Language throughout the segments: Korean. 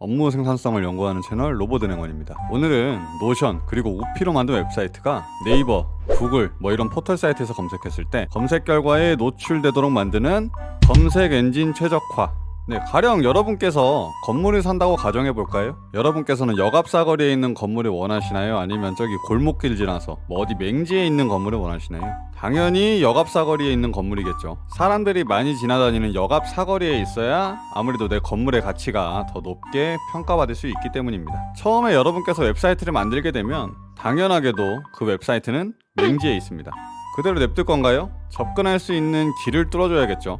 업무 생산성을 연구하는 채널 로보드냉원입니다. 오늘은 노션 그리고 우피로 만든 웹사이트가 네이버, 구글 뭐 이런 포털 사이트에서 검색했을 때 검색 결과에 노출되도록 만드는 검색 엔진 최적화 네, 가령 여러분께서 건물을 산다고 가정해 볼까요? 여러분께서는 역앞 사거리에 있는 건물을 원하시나요? 아니면 저기 골목길 지나서 뭐 어디 맹지에 있는 건물을 원하시나요? 당연히 역앞 사거리에 있는 건물이겠죠. 사람들이 많이 지나다니는 역앞 사거리에 있어야 아무래도 내 건물의 가치가 더 높게 평가받을 수 있기 때문입니다. 처음에 여러분께서 웹사이트를 만들게 되면 당연하게도 그 웹사이트는 맹지에 있습니다. 그대로 냅둘 건가요? 접근할 수 있는 길을 뚫어줘야겠죠.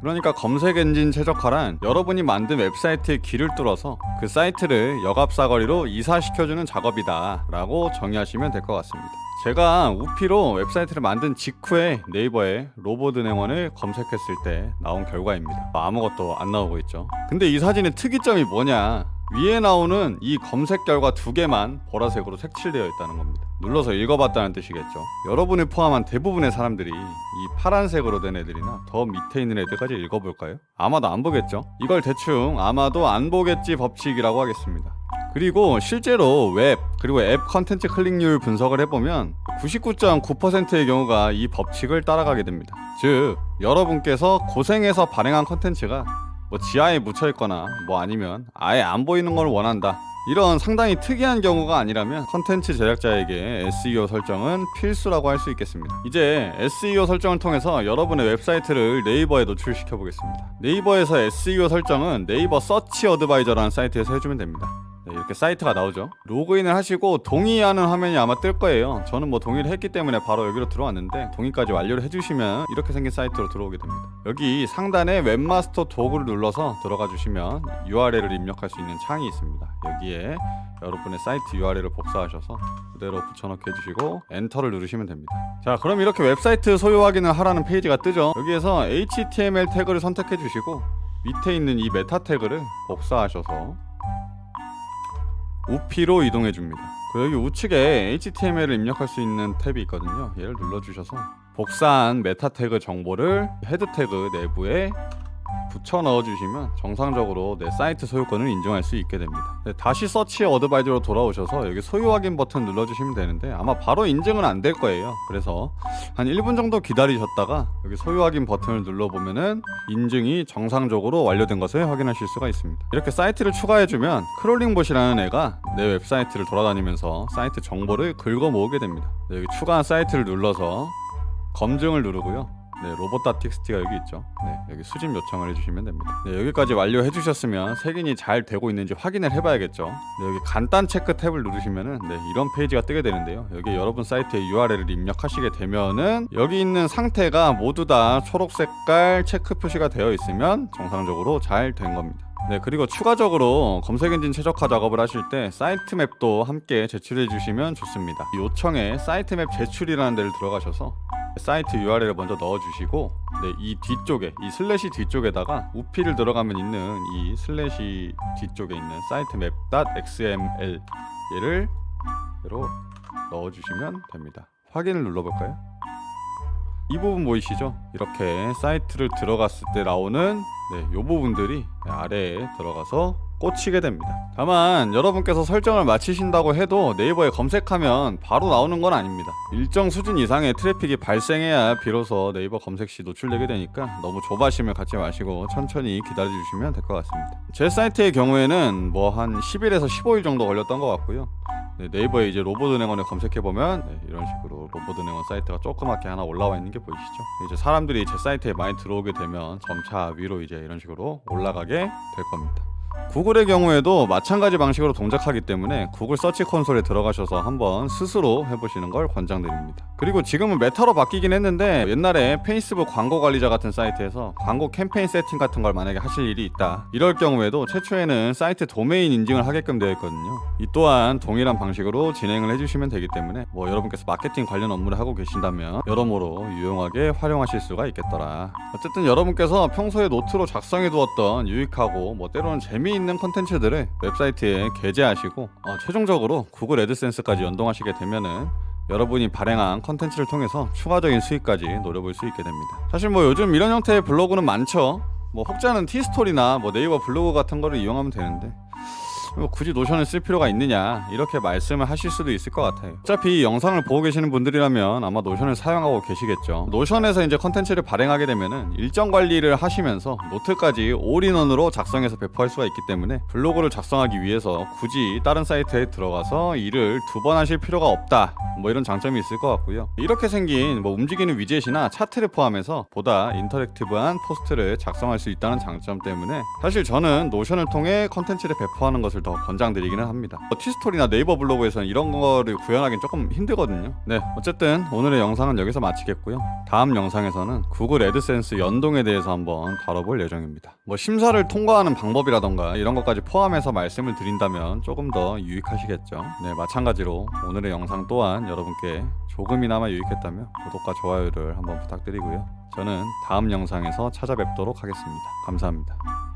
그러니까 검색 엔진 최적화란 여러분이 만든 웹사이트의 길을 뚫어서 그 사이트를 역앞 사거리로 이사시켜주는 작업이다 라고 정의하시면 될 것 같습니다. 제가 우피로 웹사이트를 만든 직후에 네이버에 로보드 냉원을 검색했을 때 나온 결과입니다. 아무것도 안 나오고 있죠. 근데 이 사진의 특이점이 뭐냐? 위에 나오는 이 검색 결과 두 개만 보라색으로 색칠되어 있다는 겁니다. 눌러서 읽어봤다는 뜻이겠죠. 여러분을 포함한 대부분의 사람들이 이 파란색으로 된 애들이나 더 밑에 있는 애들까지 읽어볼까요? 아마도 안 보겠죠. 이걸 대충 아마도 안 보겠지 법칙이라고 하겠습니다. 그리고 실제로 웹 그리고 앱 컨텐츠 클릭률 분석을 해보면 99.9%의 경우가 이 법칙을 따라가게 됩니다. 즉 여러분께서 고생해서 발행한 컨텐츠가 뭐 지하에 묻혀 있거나 뭐 아니면 아예 안 보이는 걸 원한다. 이런 상당히 특이한 경우가 아니라면 컨텐츠 제작자에게 SEO 설정은 필수라고 할 수 있겠습니다. 이제 SEO 설정을 통해서 여러분의 웹사이트를 네이버에 노출시켜 보겠습니다. 네이버에서 SEO 설정은 네이버 서치 어드바이저라는 사이트에서 해주면 됩니다. 네, 이렇게 사이트가 나오죠. 로그인을 하시고 동의하는 화면이 아마 뜰 거예요. 저는 뭐 동의를 했기 때문에 바로 여기로 들어왔는데 동의까지 완료를 해주시면 이렇게 생긴 사이트로 들어오게 됩니다. 여기 상단에 웹마스터 도구를 눌러서 들어가 주시면 URL을 입력할 수 있는 창이 있습니다. 여기에 여러분의 사이트 URL을 복사하셔서 그대로 붙여넣기 해주시고 엔터를 누르시면 됩니다. 자 그럼 이렇게 웹사이트 소유 확인을 하라는 페이지가 뜨죠. 여기에서 HTML 태그를 선택해 주시고 밑에 있는 이 메타 태그를 복사하셔서 우피로 이동해 줍니다. 그 여기 우측에 HTML을 입력할 수 있는 탭이 있거든요. 얘를 눌러 주셔서 복사한 메타 태그 정보를 헤드 태그 내부에 붙여 넣어 주시면 정상적으로 내 사이트 소유권을 인정할 수 있게 됩니다. 네, 다시 서치 어드바이저로 돌아오셔서 여기 소유 확인 버튼 눌러 주시면 되는데 아마 바로 인증은 안 될 거예요. 그래서 한 1분 정도 기다리셨다가 여기 소유 확인 버튼을 눌러 보면은 인증이 정상적으로 완료된 것을 확인하실 수가 있습니다. 이렇게 사이트를 추가해 주면 크롤링봇이라는 애가 내 웹사이트를 돌아다니면서 사이트 정보를 긁어 모으게 됩니다. 네, 여기 추가한 사이트를 눌러서 검증을 누르고요. 네, 로봇.txt가 여기 있죠. 네, 여기 수집 요청을 해주시면 됩니다. 네, 여기까지 완료해 주셨으면 색인이 잘 되고 있는지 확인을 해봐야겠죠. 네, 여기 간단 체크 탭을 누르시면은 네, 이런 페이지가 뜨게 되는데요. 여기 여러분 사이트의 URL을 입력하시게 되면은 여기 있는 상태가 모두 다 초록 색깔 체크 표시가 되어 있으면 정상적으로 잘 된 겁니다. 네, 그리고 추가적으로 검색 엔진 최적화 작업을 하실 때 사이트 맵도 함께 제출해 주시면 좋습니다. 요청에 사이트 맵 제출이라는 데를 들어가셔서 사이트 URL을 먼저 넣어주시고 네, 이 뒤쪽에 이 슬래시 뒤쪽에다가 우피를 들어가면 있는 이 슬래시 뒤쪽에 있는 사이트 맵.xml 얘를 넣어주시면 됩니다. 확인을 눌러볼까요? 이 부분 보이시죠? 이렇게 사이트를 들어갔을 때 나오는 네, 이 부분들이 아래에 들어가서 꽂히게 됩니다. 다만 여러분께서 설정을 마치신다고 해도 네이버에 검색하면 바로 나오는 건 아닙니다. 일정 수준 이상의 트래픽이 발생해야 비로소 네이버 검색 시 노출되게 되니까 너무 조바심을 갖지 마시고 천천히 기다려 주시면 될 것 같습니다. 제 사이트의 경우에는 뭐 한 10일에서 15일 정도 걸렸던 것 같고요. 네, 네이버에 이제 로보드냉원을 검색해 보면 네, 이런 식으로 로보드냉원 사이트가 조그맣게 하나 올라와 있는 게 보이시죠? 이제 사람들이 제 사이트에 많이 들어오게 되면 점차 위로 이제 이런 식으로 올라가게 될 겁니다. 구글의 경우에도 마찬가지 방식으로 동작하기 때문에 구글 서치 콘솔에 들어가셔서 한번 스스로 해보시는 걸 권장드립니다. 그리고 지금은 메타로 바뀌긴 했는데 옛날에 페이스북 광고 관리자 같은 사이트에서 광고 캠페인 세팅 같은 걸 만약에 하실 일이 있다. 이럴 경우에도 최초에는 사이트 도메인 인증을 하게끔 되어 있거든요. 이 또한 동일한 방식으로 진행을 해주시면 되기 때문에 뭐 여러분께서 마케팅 관련 업무를 하고 계신다면 여러모로 유용하게 활용하실 수가 있겠더라. 어쨌든 여러분께서 평소에 노트로 작성해 두었던 유익하고 뭐 때로는 재미 있는 컨텐츠들을 웹사이트에 게재하시고 어, 최종적으로 구글 애드센스까지 연동하시게 되면은 여러분이 발행한 컨텐츠를 통해서 추가적인 수익까지 노려볼 수 있게 됩니다. 사실 뭐 요즘 이런 형태의 블로그는 많죠. 뭐 혹자는 티스토리나 뭐 네이버 블로그 같은 거를 이용하면 되는데 뭐 굳이 노션을 쓸 필요가 있느냐 이렇게 말씀을 하실 수도 있을 것 같아요. 어차피 이 영상을 보고 계시는 분들이라면 아마 노션을 사용하고 계시겠죠. 노션에서 이제 컨텐츠를 발행하게 되면은 일정 관리를 하시면서 노트까지 올인원으로 작성해서 배포할 수가 있기 때문에 블로그를 작성하기 위해서 굳이 다른 사이트에 들어가서 일을 두 번 하실 필요가 없다 뭐 이런 장점이 있을 것 같고요. 이렇게 생긴 뭐 움직이는 위젯이나 차트를 포함해서 보다 인터랙티브한 포스트를 작성할 수 있다는 장점 때문에 사실 저는 노션을 통해 컨텐츠를 배포하는 것을 더 권장드리기는 합니다. 뭐 티스토리나 네이버 블로그에서는 이런 거를 구현하기는 조금 힘들거든요. 네 어쨌든 오늘의 영상은 여기서 마치겠고요. 다음 영상에서는 구글 애드센스 연동에 대해서 한번 다뤄볼 예정입니다. 뭐 심사를 통과하는 방법이라던가 이런 것까지 포함해서 말씀을 드린다면 조금 더 유익하시겠죠. 네 마찬가지로 오늘의 영상 또한 여러분께 조금이나마 유익했다면 구독과 좋아요를 한번 부탁드리고요. 저는 다음 영상에서 찾아뵙도록 하겠습니다. 감사합니다